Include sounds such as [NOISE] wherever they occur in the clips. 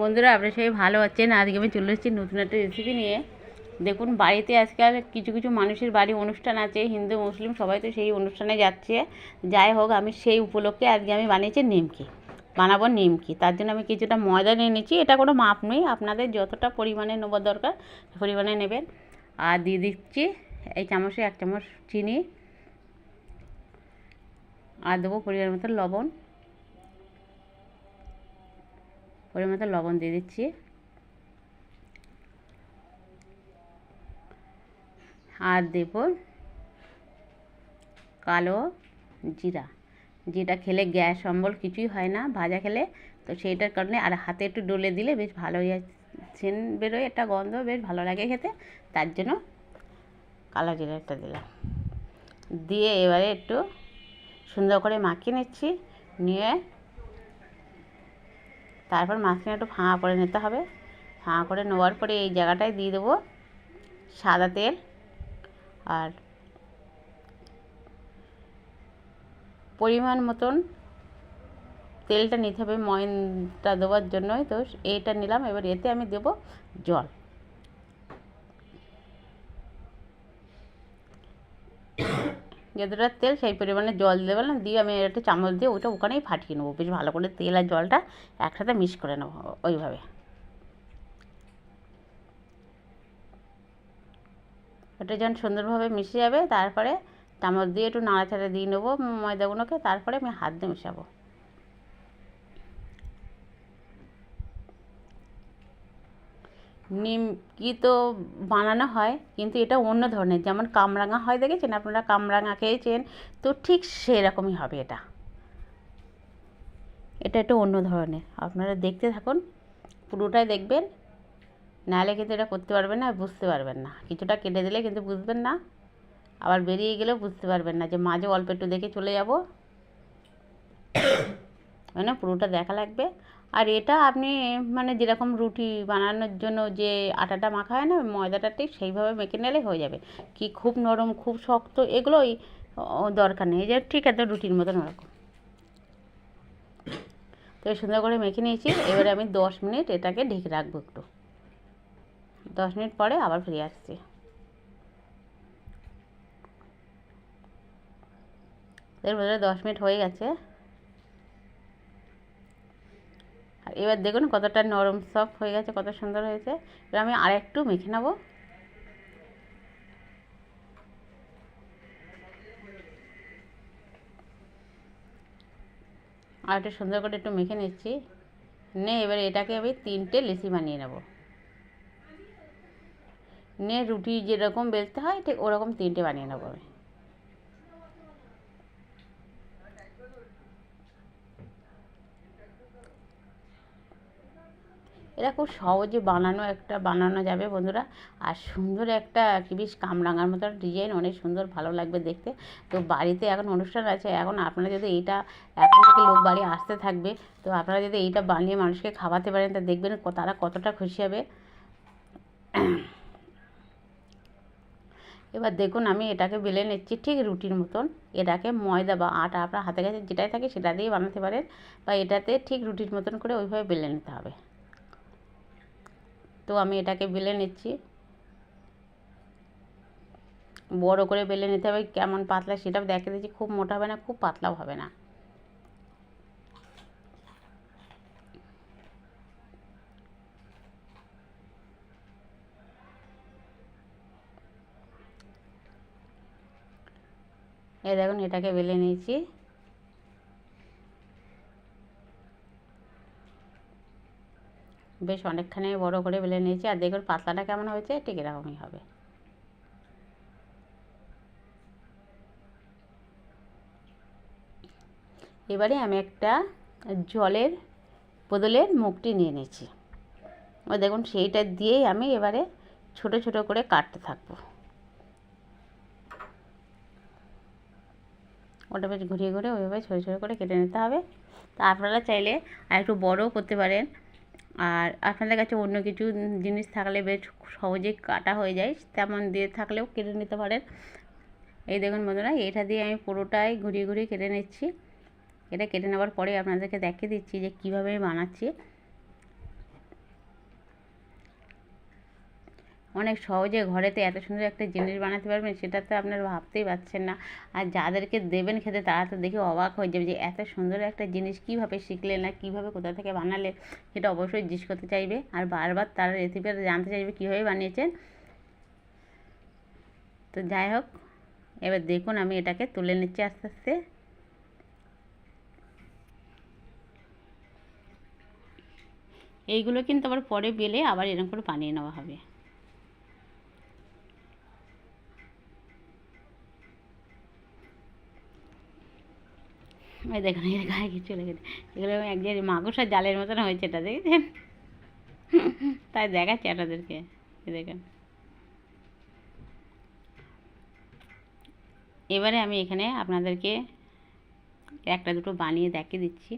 বন্ধুরা, আপনারা সবাই ভালো আছেন। আজকে আমি চলে এসেছি নতুন একটা রেসিপি নিয়ে। দেখুন, বাড়িতে আজকাল কিছু কিছু মানুষের বাড়ি অনুষ্ঠান আছে, হিন্দু, মুসলিম, সবাই তো সেই অনুষ্ঠানে যাচ্ছে। যাই হোক, আমি সেই উপলক্ষে আজকে আমি বানিয়েছি নিমকি, বানাবো নিমকি। তার জন্য আমি কিছুটা ময়দা নিয়ে নিচ্ছি। এটা কোনো মাপ নেই, আপনাদের যতটা পরিমাণে নেবার দরকার পরিমাণে নেবেন। আর দিয়ে দিচ্ছি এই চামচে এক চামচ চিনি। আর দেবো পরিমাণ মতো লবণ। পরিমাণ মতো লবণ দিয়ে দিচ্ছি। আর দেব কালো জিরা। যেটা খেলে গ্যাস অম্বল কিছুই হয় না, ভাজা খেলে। তো সেইটার কারণে আর হাতে একটু ডলে দিলে বেশ ভালো হয়ে সেন বেরোয়, একটা গন্ধ বেশ ভালো লাগে খেতে। তার জন্য কালো জিরাটা দিলাম। দিয়ে এবারে একটু সুন্দর করে মাখিয়ে নিচ্ছি, নিয়ে তারপর মাঝখানে একটু ফাঁকা করে নিতে হবে। ফাঁকা করে নেওয়ার পরে এই জায়গাটায় দিয়ে দেবো সাদা তেল আর পরিমাণ মতন তেলটা নিতে হবে ময়নটা দেওয়ার জন্যই। তো এইটা নিলাম, এবার এতে আমি দেব জল। যতটা তেল সেই পরিমাণে জল দেবো না, দিয়ে আমি একটা চামচ দিয়ে ওইটা ওখানেই ফাটিয়ে নেব। বেশ ভালো করে তেল আর জলটা একসাথে মিক্স করে নেব ওইভাবে। ওটা যখন সুন্দরভাবে মিশে যাবে, তারপরে চামচ দিয়ে একটু নাড়াচাড়া দিয়ে নেব ময়দাগুলোকে, তারপরে আমি হাত দিয়ে মেশাবো। নিমকি তো বানানো হয়, কিন্তু এটা অন্য ধরনের। যেমন কামরাঙা হয়, দেখেছেন আপনারা? কামরাঙা খেয়েছেন, তো ঠিক সেরকমই হবে এটা। এটা একটু অন্য ধরনের। আপনারা দেখতে থাকুন, পুরোটাই দেখবেন। নাহলে কিন্তু এটা করতে পারবেন না, বুঝতে পারবেন না। কিছুটা কেটে দিলে কিন্তু বুঝবেন না। আবার বেরিয়ে গেলেও বুঝতে পারবেন না যে মাঝে অল্প একটু দেখে চলে যাব। [COUGHS] মানে পুরোটা দেখা লাগবে। আর এটা আপনি মানে যেরকম রুটি বানানোর জন্য যে আটাটা মাখা হয় না ময়দাটা ঠিক সেইভাবে মেখে নিলে হয়ে যাবে। কি খুব নরম, খুব শক্ত, এগুলোই দরকার নেই। যে ঠিক আছে রুটির মতন ওরকম। তো সুন্দর করে মেখে নিয়েছি। এবারে আমি দশ মিনিট এটাকে ঢেকে রাখব একটু। দশ মিনিট পরে আবার ফিরে আসছি। এর ভেতরে দশ মিনিট হয়ে গেছে আর এবার দেখুন কতটা নরম সফট হয়ে গেছে, কত সুন্দর হয়েছে। এবার আমি আর একটু মেখে নেব। আর একটু সুন্দর করে একটু মেখে নিচ্ছি। নে এবার এটাকে আমি তিনটে লেসি বানিয়ে নেব। নে রুটি যেরকম বেলতে হয়, ঠিক ওরকম তিনটে বানিয়ে নেব আমি। এটা খুব সহজে বানানো একটা, বানানো যাবে বন্ধুরা। আর সুন্দর একটা বেশ কামরাঙার মতো ডিজাইন, অনেক সুন্দর, ভালো লাগবে দেখতে। তো বাড়িতে এখন অনুষ্ঠান আছে, এখন আপনারা যদি এইটা এখন থেকে লোক বাড়ি আসতে থাকবে, তো আপনারা যদি এইটা বানিয়ে মানুষকে খাওয়াতে পারেন, তা দেখবেন তারা কতটা খুশি হবে। এবার দেখুন, আমি এটাকে বেলে নিচ্ছি ঠিক রুটির মতন। এটাকে ময়দা বা আটা আপনার হাতে কাছে যেটাই থাকে সেটা দিয়ে বানাতে পারেন, বা এটাতে ঠিক রুটির মতন করে ওইভাবে বেলে নিতে হবে। তো আমি এটাকে বেলে নিচ্ছি। বড় করে বেলে নিতে হবে, কেমন পাতলা সেটাও দেখে দিচ্ছি খুব মোটা হবে না, খুব পাতলাও হবে না। এই দেখুন, এটাকে বেলে নিয়েছি। বেশ অনেকখানি বড় করে বেলে নিয়েছি আর দেখুন পাতলাটা কেমন হয়েছে, ঠিক এরকমই হবে। এবারে আমি একটা জলের বদলের মুখটি নিয়ে নিয়েছি। ও দেখুন সেইটা দিয়েই আমি এবারে ছোট ছোট করে কাটতে থাকব। ওটা বেশ ঘুরিয়ে ঘুরিয়ে ওইভাবে ছোটো ছোটো করে কেটে নিতে হবে। তা আপনারা চাইলে আর একটু বড়ও করতে পারেন। আর আপনাদের কাছে অন্য কিছু জিনিস থাকলে বেশ সহজেই কাটা হয়ে যায়, তেমন দিয়ে থাকলেও কেটে নিতে পারেন। এই দেখুন বন্ধুরা, এটা দিয়ে আমি পুরোটাই ঘুরিয়ে ঘুরিয়ে কেটে নিচ্ছি। এটা কেটে নেওয়ার পরে আপনাদেরকে দেখিয়ে দিচ্ছি যে কীভাবে আমি বানাচ্ছি। অনেক সহজে ঘরেতে এত সুন্দর একটা জিনিস বানাতে পারবেন, সেটা তো আপনারা ভাবতেই পারছেন না। আর যাদেরকে দেবেন খেতে, তারা তো দেখে অবাক হয়ে যাবে যে এত সুন্দর একটা জিনিস কীভাবে শিখলেন না কীভাবে কোথা থেকে বানালে সেটা অবশ্যই জিজ্ঞেস করতে চাইবে। আর বারবার তারা রেসিপিটা জানতে চাইবে কীভাবে বানিয়েছেন। তো যাই হোক, এবার দেখুন আমি এটাকে তুলে নিচ্ছি আস্তে আস্তে। এইগুলো কিন্তু আবার পরে বেলে আবার এরকম করে বানিয়ে নেওয়া হবে। ওই দেখুন এর গায়ে কিছু চলে গেছে। এগুলো এক যে মাগুসার জালের মতন হয়েছে এটা, দেখেছেন? তাই দেখাচ্ছে আপনাদেরকে দেখেন। এবারে আমি এখানে আপনাদেরকে একটা দুটো বানিয়ে দেখিয়ে দিচ্ছি,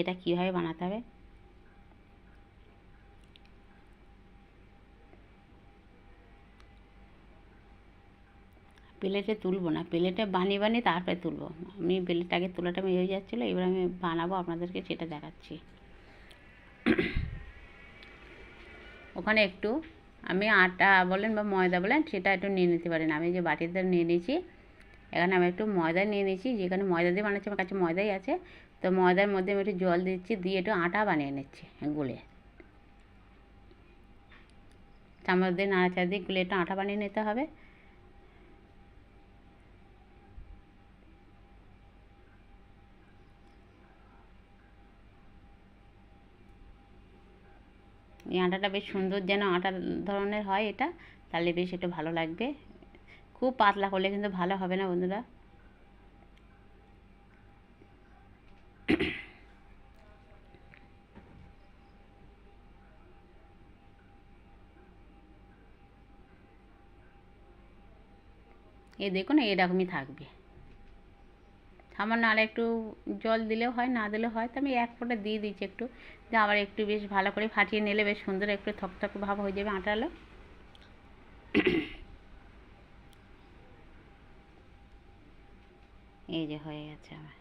এটা কীভাবে বানাতে হবে। প্লেটে তুলবো না, প্লেটে বানিয়ে বানিয়ে তারপরে তুলবো। আমি প্লেটটাকে তোলাটা মেয়ে যাচ্ছিল, এবার আমি বানাবো আপনাদেরকে, সেটা দেখাচ্ছি। ওখানে একটু আমি আটা বলেন বা ময়দা বলেন, সেটা একটু নিয়ে নিতে পারেন। আমি যে বাটিতে নিয়ে নিয়েছি, এখানে আমি একটু ময়দা নিয়ে নিয়েছি, যেখানে ময়দা দিয়ে বানাচ্ছি, আমার কাছে ময়দাই আছে। তো ময়দার মধ্যে আমি একটু জল দিচ্ছি, দিয়ে একটু আটা বানিয়ে নিচ্ছি গুলে। চামচ দিয়ে নাড়াচাড়া দিয়ে গুলে একটু আটা বানিয়ে নিতে হবে। এই আটাটা বেশ সুন্দর যেন আটা ধরনের হয় এটা, তাহলে বেশ একটু ভালো লাগবে। খুব পাতলা করলে কিন্তু ভালো হবে না বন্ধুরা? এ দেখুন, এরকমই থাকবে। সামান্য আর একটু জল দিলেও হয়, না দিলেও হয়। তো আমি এক ফোঁটা দিয়ে দিচ্ছি একটু। যে আবার একটু বেশ ভালো করে ফাটিয়ে নিলে বেশ সুন্দর একটু থকথক ভাব হয়ে যাবে আটালো। [COUGHS] এই যে হয়ে গেছে আমার।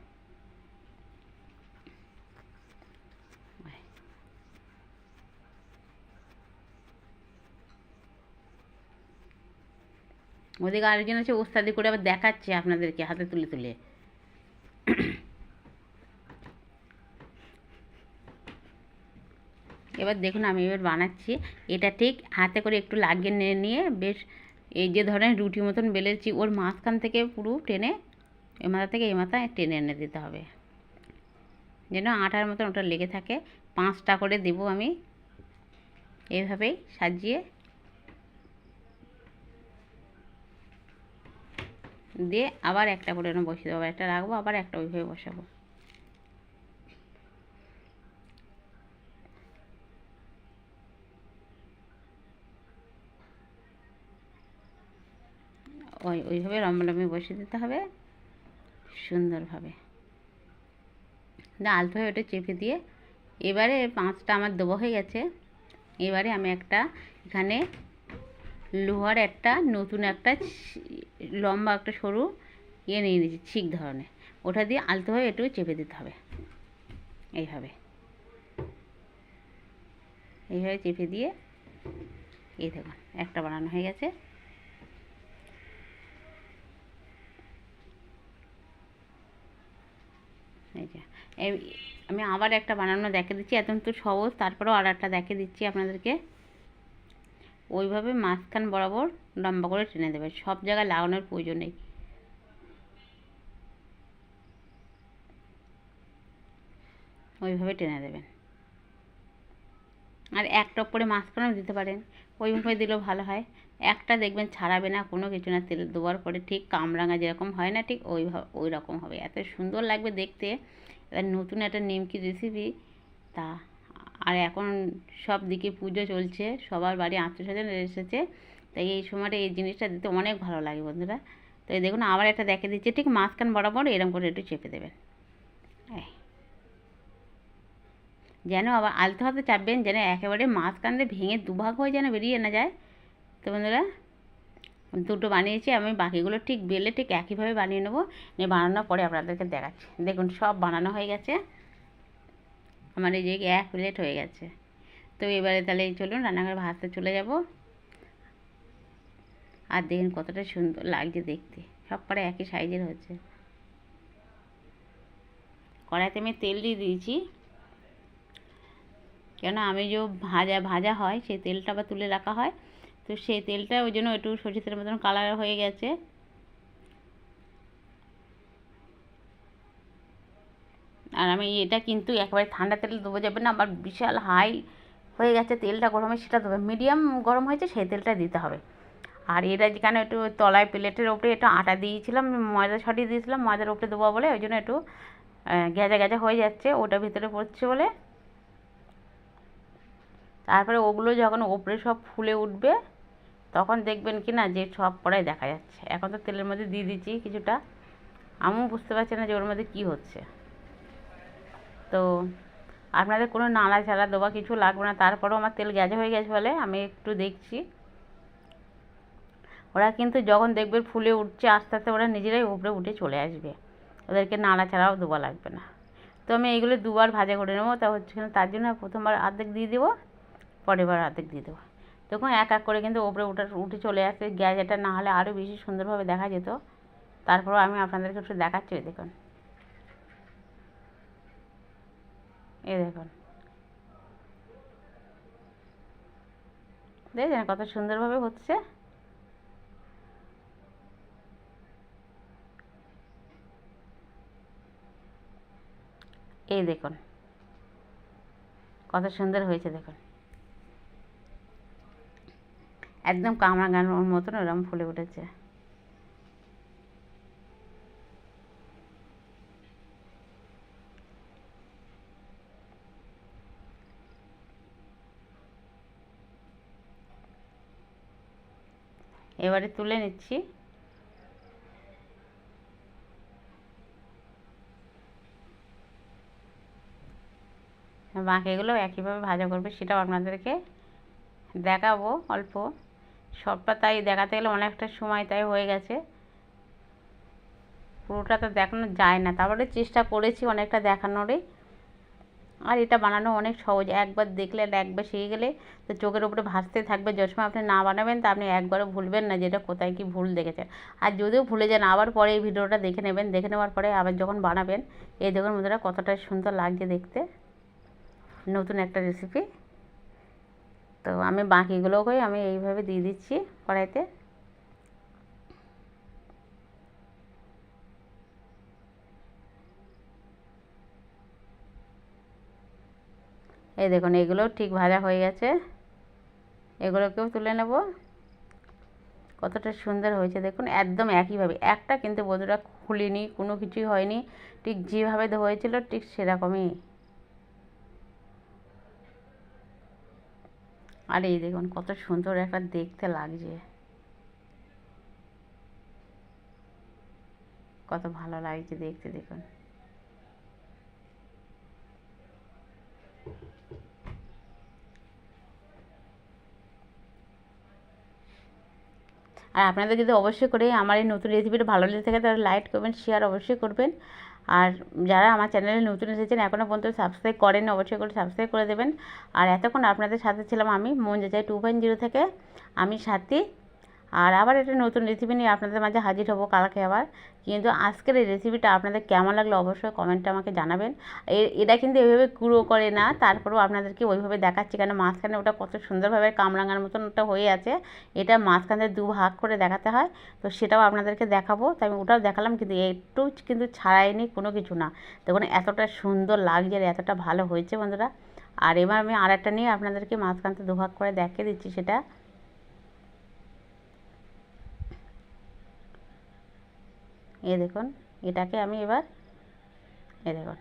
ওদিকে আরেকজন আছে, ওস্তাদি করে আবার দেখাচ্ছে আপনাদেরকে, হাতে তুলে তুলে। [CLEARS THROAT] এবার দেখুন আমি এবার বানাচ্ছি। এটা ঠিক হাতে করে একটু লাগিয়ে নিয়ে নিয়ে বেশ এই যে ধরেন রুটি মতন বেলেছি, ওর মাঝখান থেকে পুরো টেনে, এ মাথা থেকে এই মাথায় টেনে এনে দিতে হবে। যেন আটার মতন ওটা লেগে থাকে। পাঁচটা করে দেব আমি। এইভাবেই সাজিয়ে দিয়ে আবার একটা করে বসিয়ে দেবো, একটা রাখব, আবার একটা ওইভাবে বসাবো। ওই, ওইভাবে লম্বা বসিয়ে দিতে হবে, সুন্দরভাবে। আলতো হয়ে ওটা চেপে দিয়ে, এবারে পাঁচটা আমার দেবো হয়ে গেছে। এবারে আমি একটা এখানে লোহার একটা, নতুন একটা লম্বা একটা সরু ইয়ে নিয়ে নিয়েছি, ছিক ধরনের। ওটা দিয়ে আলতো হয়ে একটু চেপে দিতে হবে। এইভাবে। এইভাবে চেপে দিয়ে, এই দেখুন, একটা বানানো হয়ে গেছে। আমি আবার একটা বানানো দেখে দিচ্ছি এত তো সহজ, তারপরেও আর একটা দেখে দিচ্ছি আপনাদেরকে। ওইভাবে মাঝখান বরাবর লম্বা করে টেনে দেবে। সব জায়গায় লাগানোর প্রয়োজন নেই। ওইভাবে টেনে দেবেন। আর এক টপ করে মাঝখানেও দিতে পারেন। ওইভাবে দিলেও ভালো হয়। একটা দেখবেন ছাড়াবে না, কোনো কিছু না। তেল দেওয়ার পরে ঠিক কামরাঙা যেরকম হয় না, ঠিক ওইভাবে ওই রকম হবে। এত সুন্দর লাগবে দেখতে। এবার নতুন একটা নিমকি রেসিপি তা আর এখন সব দিকে পুজো চলছে, সবার বাড়ি আত্মীয়স্বজন এসেছে, তাই এই সময়টা এই জিনিসটা দিতে অনেক ভালো লাগে বন্ধুরা। তো এই দেখুন, আবার একটা দেখে দিচ্ছে, ঠিক মাঝখান বরাবর এরকম করে একটু চেপে দেবেন। যেন আবার আলতো হাতে চাপবেন, যেন একেবারে মাঝখান দিয়ে ভেঙে দুভাগ হয়ে যেন বেরিয়ে না যায়। তো বন্ধুরা, দুটো বানিয়েছি, আমি বাকিগুলো ঠিক বেলে ঠিক একইভাবে বানিয়ে নেব, নিয়ে বানানোর পরে আপনাদেরকে দেখাচ্ছি। দেখুন, সব বানানো হয়ে গেছে। আমার এই যে এক প্লেট হয়ে গেছে। তো এবারে তাহলে চলুন রান্নাঘরে ভাততে চলে যাব। আর দেখুন কতটা সুন্দর লাগছে দেখতে। সব কটা একই সাইজের হচ্ছে কড়াইতে আমি তেল দিয়ে দিয়েছি। কেন আমি যে ভাজা ভাজা হয়, সেই তেলটা আবার তুলে রাখা হয়। তো সেই তেলটা ওই জন্য একটু সরষের তেলের মতন কালার হয়ে গেছে। আর আমি এটা কিন্তু একেবারে ঠান্ডা তেল দেবো যাবে না আবার বিশাল হাই হয়ে গেছে তেলটা গরমে সেটা দেবে মিডিয়াম গরম হয়েছে সেই তেলটা দিতে হবে। আর এটা যেখানে একটু তলায় প্লেটের ওপরে একটু আটা দিয়েছিলাম, ময়দা ছড়িয়ে দিয়েছিলাম, ময়দার ওপরে দেবো বলে ওই জন্য একটু গ্যাজা গ্যাজা হয়ে যাচ্ছে, ওটা ভিতরে পড়ছে বলে। তারপরে ওগুলো যখন ওপরে সব ফুলে উঠবে, তখন দেখবেন কি না যে সব পড়াই দেখা যাচ্ছে। এখন তো তেলের মধ্যে দিয়ে দিচ্ছি কিছুটা। আমিও বুঝতে পারছি না যে ওর মধ্যে কী হচ্ছে। তো আপনাদের কোনো নাড়া ছাড়া দেওয়া কিছু লাগবে না, তারপরেও আমার তেল গ্যাজা হয়ে গেছে বলে আমি একটু দেখছি। ওরা কিন্তু যখন দেখবে ফুলে উঠছে, আস্তে আস্তে ওরা নিজেরাই উপরে উঠে চলে আসবে। ওদেরকে নাড়া ছাড়াও দেওয়া লাগবে না। তো আমি এইগুলো দুবার ভাজা করে নেব, তা হচ্ছে তার জন্য প্রথমবার অর্ধেক দিয়ে দেবো পরের বার অর্ধেক দিয়ে দেবো। দেখুন, এক এক করে কিন্তু ওপরে উঠে উঠে চলে আসছে গ্যাস এটা না হলে আরও বেশি সুন্দরভাবে দেখা যেত। তারপরেও আমি আপনাদেরকে একটু দেখাচ্ছি দেখুন। এই দেখুন। দেখছেন কত সুন্দরভাবে হচ্ছে? এই দেখুন। কত সুন্দর হয়েছে দেখুন। একদম কামড়া গানোর মতন ওরম ফুলে উঠেছে। এবারে তুলে নিচ্ছি। বাকিগুলো একইভাবে ভাজা করবে, সেটাও আপনাদেরকে দেখাবো অল্প। সবটা তাই দেখাতে গেলে অনেকটা সময় তাই হয়ে গেছে। পুরোটা তো দেখানো যায় না। তারপরে চেষ্টা করেছি অনেকটা দেখানোরই। আর এটা বানানো অনেক সহজ। একবার দেখলে একবার শিখে গেলে তো চোখের উপরে ভাসতে থাকবে। যে সময় আপনি না বানাবেন তা আপনি একবারও ভুলবেন না যেটা কোথায় কি ভুল দেখেছেন। আর যদিও ভুলে যান, আবার পরে এই ভিডিওটা দেখে নেবেন। দেখে নেওয়ার পরে আবার যখন বানাবেন, এই দেখুন বন্ধুরা কতটা সুন্দর লাগছে দেখতে। নতুন একটা রেসিপি তো আমি বাকিগুলোকেই আমি এইভাবে দিয়ে দিচ্ছি কড়াইতে। এই দেখুন, এগুলো ঠিক ভাজা হয়ে গেছে। এগুলোকেও তুলে নেব। কতটা সুন্দর হয়েছে, দেখুন, একদম একইভাবে। একটা কিন্তু বন্ধুরা খুলিনি, কোনো কিছুই হয়নি। ঠিক যেভাবে হয়েছিল, ঠিক সেরকমই। আর এই দেখুন, কত সুন্দর একটা দেখতে লাগছে। কত ভালো লাগছে দেখতে, দেখুন। আর আপনাদের যদি অবশ্যই করে আমার এই নতুন রেসিপিটা ভালো লেগে থাকে, তাহলে লাইক করবেন শেয়ার অবশ্যই করবেন। আর যারা আমার চ্যানেলে নতুন এসেছেন এখনও পর্যন্ত সাবস্ক্রাইব করেন অবশ্যই করে সাবস্ক্রাইব করে দেবেন। আর এতক্ষণ আপনাদের সাথে ছিলাম আমি, মন যাচাই টু পয়েন্ট জিরো থেকে, আমি সাথী। আর আবার একটা নতুন রেসিপি নিয়ে আপনাদের মাঝে হাজির হব কালকে আবার। কিন্তু আজকের এই রেসিপিটা আপনাদের কেমন লাগল অবশ্যই কমেন্টে আমাকে জানাবেন। এটা কিন্তু এভাবে কুড়ো করে না, তারপরেও আপনাদেরকে ওইভাবে দেখাচ্ছি কেন মাঝখানে ওটা কত সুন্দরভাবে কামরাঙার মতন ওটা হয়ে আছে। এটা মাঝখানে দু ভাগ করে দেখাতে হয়, তো সেটাও আপনাদেরকে দেখাবো। তাই আমি ওটাও দেখালাম, কিন্তু একটু কিন্তু ছাড়াইনি কোনো কিছু না। দেখুন এতটা সুন্দর লাগছে আর এতটা ভালো হয়েছে বন্ধুরা। আর এবার আমি আর একটা নিয়ে আপনাদেরকে মাঝখানতে দুভাগ করে দেখিয়ে দিচ্ছি সেটা। এ দেখুন, এটাকে আমি এবার এ দেখুন।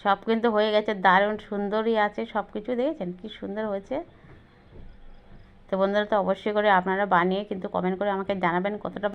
সব কিন্তু হয়ে গেছে, দারুণ সুন্দরই আছে সব কিছু দেখেছেন? কি সুন্দর হয়েছে। তো বন্ধুরা, তো অবশ্যই করে আপনারা বানিয়ে কিন্তু কমেন্ট করে আমাকে জানাবেন কতটা